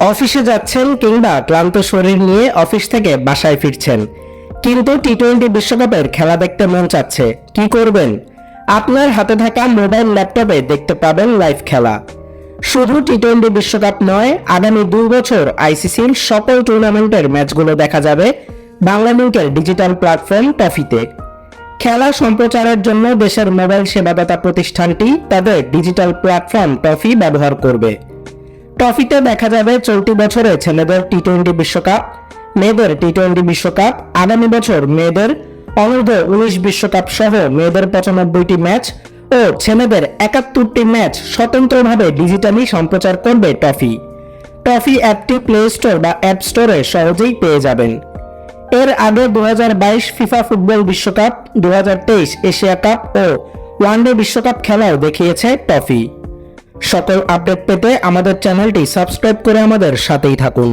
অফিসে যাচ্ছেন কিংবা ক্লান্ত শরীর নিয়ে অফিস থেকে বাসায় ফিরছেন। কিন্তু টি টোয়েন্টি বিশ্বকাপের খেলা দেখতে মন চাচ্ছে। কি করবেন? আপনার হাতে থাকা মোবাইল ল্যাপটপে দেখতে পাবেন লাইভ খেলা। শুধু টি টোয়েন্টি বিশ্বকাপ নয়, আগামী দুই বছর আইসিসির সকল টুর্নামেন্টের ম্যাচগুলো দেখা যাবে বাংলা লিঙ্কের ডিজিটাল প্ল্যাটফর্ম টফিতে খেলা সম্প্রচারের জন্য দেশের মোবাইল সেবাদাতা প্রতিষ্ঠানটি তাদের ডিজিটাল প্ল্যাটফর্ম টফি ব্যবহার করবে। ট্রফিতে দেখা যাবে চলতি বছরে ছেলেদের টি টোয়েন্টি বিশ্বকাপ, মেয়েদের টি টোয়েন্টি বিশ্বকাপ, আগামী বছর মেয়েদের অনূর্ধ্ব উনিশ বিশ্বকাপ সহ মেয়েদের পঁচানব্বইটি ম্যাচ ও ছেলেদের একাত্তরটি ম্যাচ স্বতন্ত্রভাবে ডিজিটালি সম্প্রচার করবে টফি। টফি অ্যাপটি প্লে স্টোর বা অ্যাপ স্টোরে সহজেই পেয়ে যাবেন। এর আগে দু হাজার বাইশ ফিফা ফুটবল বিশ্বকাপ দু হাজার তেইশ এশিয়া কাপ ও ওয়ানডে বিশ্বকাপ খেলাও দেখিয়েছে টফি। সকল আপডেট পেতে আমাদের চ্যানেলটি সাবস্ক্রাইব করে আমাদের সাথেই থাকুন।